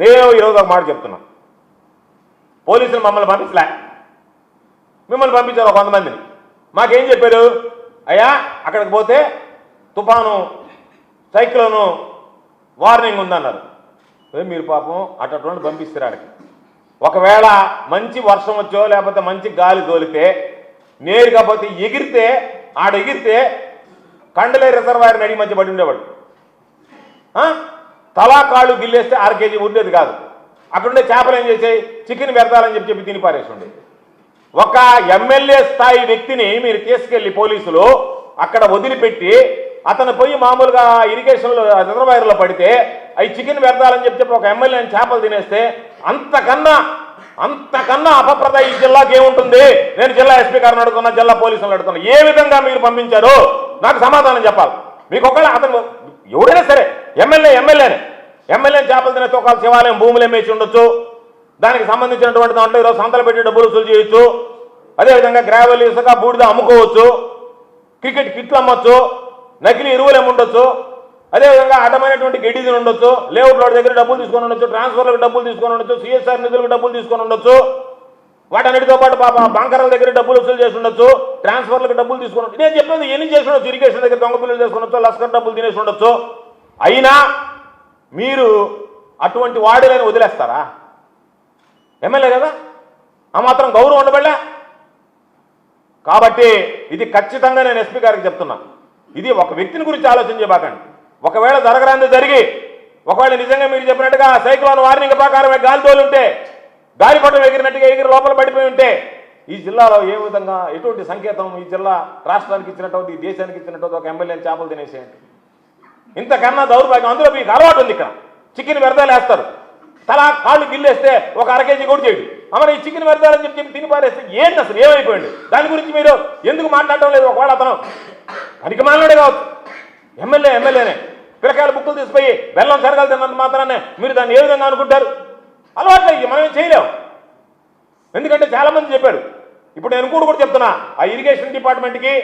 నేను ఈరోజు ఒక మాట చెప్తున్నా. పోలీసులు మమ్మల్ని పంపించలే. మిమ్మల్ని పంపించారు ఒక కొంతమందిని మాకేం చెప్పారు? అయ్యా అక్కడికి పోతే తుఫాను సైక్లోను వార్నింగ్ ఉందన్నారు. మీరు పాపం అటువంటి పంపిస్తారు ఆడికి. ఒకవేళ మంచి వర్షం వచ్చో లేకపోతే మంచి గాలి తోలితే నేరుగా పోతే ఎగిరితే ఆడ ఎగిరితే కండలే రిజర్వాయర్ నడి మధ్య పడి ఉండేవాడు తలా కాళ్ళు గిల్లేస్తే అర కేజీ ఉండేది కాదు. అక్కడుండే చేపలు ఏం చేసాయి చికెన్ పెడతారని చెప్పి చెప్పి తిని పారేసి ఒక ఎమ్మెల్యే స్థాయి వ్యక్తిని మీరు తీసుకెళ్ళి పోలీసులు అక్కడ వదిలిపెట్టి అతను పోయి మామూలుగా ఇరిగేషన్లో రిజర్వాయర్లో పడితే అవి చికెన్ పెడతారని చెప్పి చెప్పి ఒక ఎమ్మెల్యే చేపలు తినేస్తే అంతకన్నా అంతకన్నా అపప్రద ఈ జిల్లాకి ఏముంటుంది? నేను జిల్లా ఎస్పీ గారిని అడుగుతున్నా జిల్లా పోలీసులను అడుగుతున్నా. ఏ విధంగా మీరు పంపించారు నాకు సమాధానం చెప్పాలి. మీకు ఒకవేళ అతను ఎవడైనా సరే ఎమ్మెల్యే ఎమ్మెల్యేనే. ఎమ్మెల్యే చేపలు తినే తోకాల శివాలయం భూములు ఏమేసి ఉండొచ్చు. దానికి సంబంధించినటువంటి దాంట్లో ఈరోజు సంతలు పెట్టి డబ్బులు వసూలు చేయొచ్చు. అదేవిధంగా గ్రావెల్ ఇసుక బూడిద అమ్ముకోవచ్చు. క్రికెట్ కిట్లు అమ్మొచ్చు. నకిలీ ఎరువులు ఏముండొచ్చు అదేవిధంగా అడ్డమైనటువంటి గడ్డి ఉండొచ్చు లేఅవుట్ రోడ్ దగ్గర డబ్బులు తీసుకొని ఉండొచ్చు. ట్రాన్స్ఫర్లకు డబ్బులు తీసుకొని ఉండొచ్చు. సిఎస్ఆర్ నిధులకు డబ్బులు తీసుకొని ఉండొచ్చు. వాటన్నిటితో పాటు పాప బంకర్ల దగ్గర డబ్బులు వసూలు చేసి ఉండొచ్చు ట్రాన్స్ఫర్లకు డబ్బులు తీసుకొని నేను చెప్పేది ఎన్ని చేసి ఉండొచ్చు ఇరిగేషన్ దగ్గర దొంగ పిల్లలు చేసుకుని లస్కర్ డబ్బులు తినేసి ఉండొచ్చు. అయినా మీరు అటువంటి వాడిని వదిలేస్తారా? ఎమ్మెల్యే కదా? ఆ మాత్రం గౌరవం ఉండబడలే. కాబట్టి ఇది ఖచ్చితంగా నేను ఎస్పీ గారికి చెప్తున్నా. ఇది ఒక వ్యక్తిని గురించి ఆలోచించబాకండి. ఒకవేళ జరగరాంది జరిగి ఒకవేళ నిజంగా మీరు చెప్పినట్టుగా సైక్లోన్ వార్నింగ్ ప్రకారమే గాలి తోలుంటే గాలిపటం ఎగిరినట్టుగా ఎగిరి లోపల పడిపోయి ఉంటే ఈ జిల్లాలో ఏ విధంగా ఎటువంటి సంకేతం ఈ జిల్లా రాష్ట్రానికి ఇచ్చినటువంటి ఈ దేశానికి ఇచ్చినటువంటి ఒక ఎమ్మెల్యే చేపలు తినేసేయండి. ఇంతకన్నా దౌర్భాగ్యం. అందులో మీకు అలవాటు ఉంది ఇక్కడ. చికెన్ వ్యర్థాలు వేస్తారు. తలా కాళ్ళు గిల్లేస్తే ఒక అర కేజీ కూడా చేయడు. అమ్మ ఈ చికెన్ వ్యర్థాలని చెప్పి చెప్పి తిని పారేస్తే ఏంటి అసలు? ఏమైపోయింది? దాని గురించి మీరు ఎందుకు మాట్లాడటం లేదు? ఒకవేళ అతను అధిక మాట్లాడే కావచ్చు. ఎమ్మెల్యే ఎమ్మెల్యేనే. పిల్లకాయల బుక్కులు తీసిపోయి బెల్లం సరగాలు తిన్నంత మాత్రాన్ని మీరు దాన్ని ఏ విధంగా అనుకుంటారు? అలవాట్లయ్యి మనం ఏం చేయలేం. ఎందుకంటే చాలామంది చెప్పారు. ఇప్పుడు నేను కూడా కూడా చెప్తున్నా. ఆ ఇరిగేషన్ డిపార్ట్మెంట్కి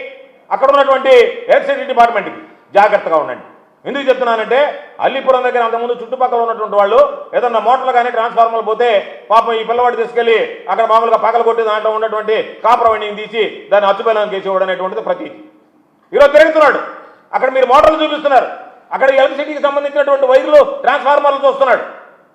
అక్కడ ఉన్నటువంటి ఎలక్ట్రిసిటీ డిపార్ట్మెంట్కి జాగ్రత్తగా ఉండండి. ఎందుకు చెప్తున్నానంటే అల్లిపురం దగ్గర అంతకుముందు చుట్టుపక్కల ఉన్నటువంటి వాళ్ళు ఏదన్నా మోటార్లు కానీ ట్రాన్స్ఫార్మర్లు పోతే పాపం ఈ పిల్లవాడు తీసుకెళ్ళి అక్కడ మామూలుగా పగల కొట్టి దాంట్లో ఉన్నటువంటి కాపర్ వైండింగ్ తీసి దాన్ని అచ్చుబెల్లం చేసేవాడు అనేటువంటిది ప్రతీతి ఈరోజు తిరుగుతున్నాడు. అక్కడ మీరు మోటార్లు చూపిస్తున్నారు. అక్కడ ఎలక్ట్రిసిటీకి సంబంధించినటువంటి వైర్లు ట్రాన్స్ఫార్మర్లు చూస్తున్నాడు.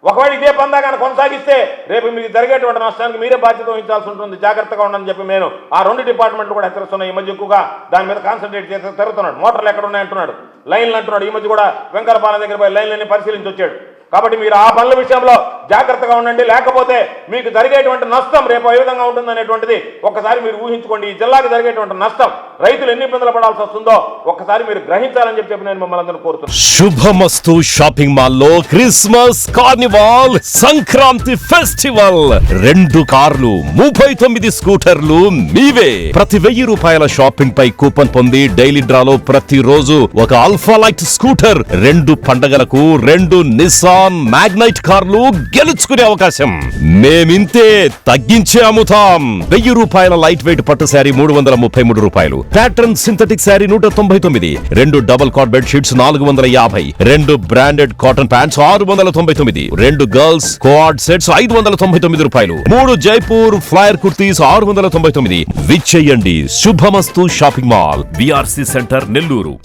ఒకవేళ ఇదే పందాగానే కొనసాగిస్తే రేపు మీకు జరిగేటువంటి నష్టానికి మీరే బాధ్యత వహించాల్సి ఉంటుంది. జాగ్రత్తగా ఉండని చెప్పి నేను ఆ రెండు డిపార్ట్మెంట్లు కూడా హెచ్చరిస్తున్నాయి ఈ మధ్య ఎక్కువగా దాని మీద కాన్సన్ట్రేట్ చేసి తిరుగుతున్నాడు. మోటార్లు ఎక్కడ ఉన్నాయంటున్నాడు లైన్లు అంటున్నాడు. ఈ మధ్య కూడా వెంకటపాలెం దగ్గర పోయి లైన్లన్నీ పరిశీలించి వచ్చాడు. కాబట్టి మీరు ఆ పనుల విషయంలో జాగ్రత్తగా ఉండండి. లేకపోతే మీకు జరిగేటువంటి నష్టం రేపు ఏ విధంగా ఉంటుంది ఒకసారి మీరు ఊహించుకోండి. ఈ జిల్లాకు జరిగేటువంటి నష్టం రైతులు ఎన్ని ఇబ్బందులు పడాల్సి వస్తుందో ఒక్కసారి మీరు గ్రహించాలని చెప్పి నేను మిమ్మల్ని అందరూ కోరుతున్నాను. శుభమస్తు షాపింగ్ మాల్లో క్రిస్మస్ కార్నివాల్ సంక్రాంతి ఫెస్టివల్. రెండు కార్లు ముప్పై తొమ్మిది స్కూటర్లు మీవే. ప్రతి వెయ్యి రూపాయల షాపింగ్ పై కూపన్ పొంది డైలీ డ్రాలో ప్రతి రోజు ఒక అల్ఫా లైట్ స్కూటర్ రెండు పండగలకు రెండు నిస్సాన్ మ్యాగ్నైట్ కార్లు గెలుచుకునే అవకాశం. మేమింతే తగ్గించే అమ్ముతాం వెయ్యి రూపాయల లైట్ వెయిట్ పట్టు శారీ మూడు వందల ముప్పై మూడు రూపాయలు. ప్యాటర్న్ సింథటిక్ శారీ నూట తొంభై తొమ్మిది. రెండు డబుల్ కాట్ బెడ్ షీట్స్ నాలుగు వందల యాభై. రెండు బ్రాండెడ్ కాటన్ ప్యాంట్స్ ఆరు వందల తొంభై తొమ్మిది. రెండు గర్ల్స్ కోఆర్డ్ సెట్స్ ఐదు వందల తొంభై తొమ్మిది రూపాయలు. మూడు జైపూర్ ఫ్లైర్ కుర్తీస్ ఆరు వందల తొంభై తొమ్మిది. విచ్చేయండి. Shubhamastu shopping mall. BRC center Nellore.